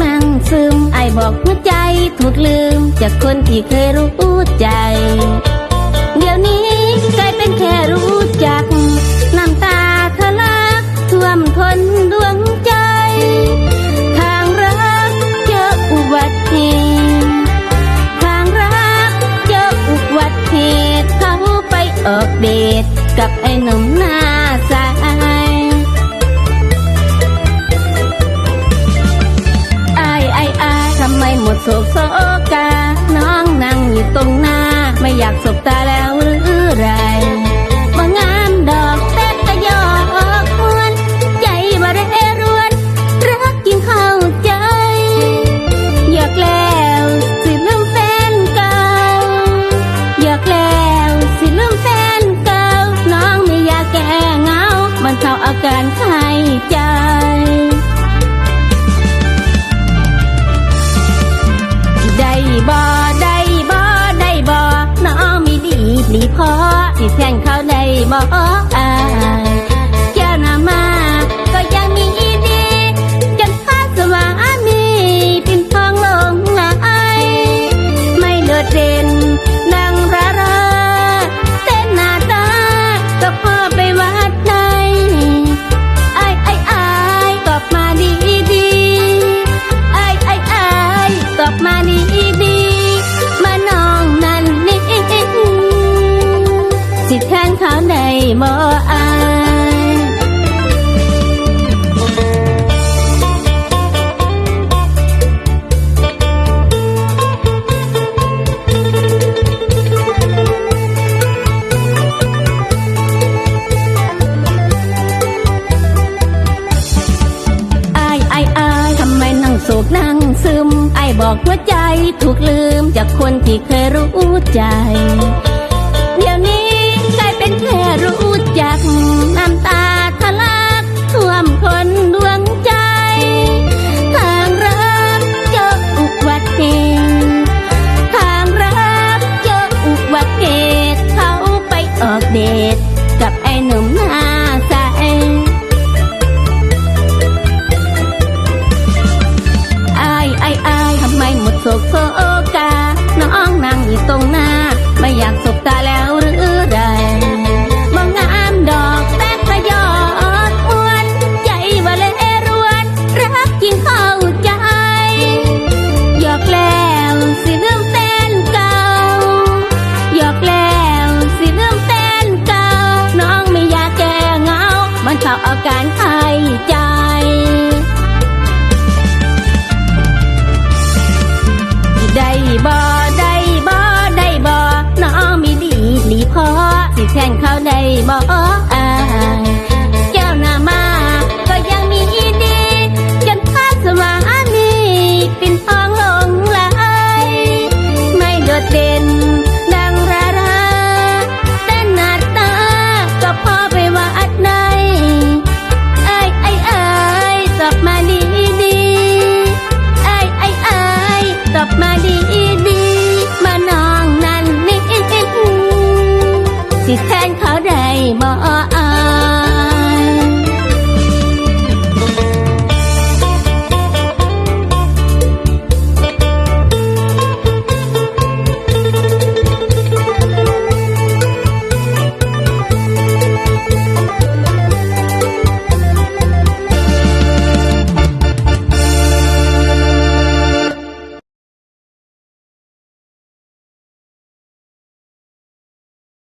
มั่งซึมไอบอกหัวใจถูกลืม จากคนที่เคยรู้ใจ เดี๋ยวนี้กลายเป็นแค่รู้ นี้พอที่แทงเขาได้บอ มออ้ายสุกนั่งซึม ไอบอกหัวใจถูกลืมจากคนที่เคยรู้ใจ เดี๋ยวนี้ จากอาการไข้ใจได้บ่ได้บ่ได้บ่น้องมีดีดีพอสิแทนเขาได้บ่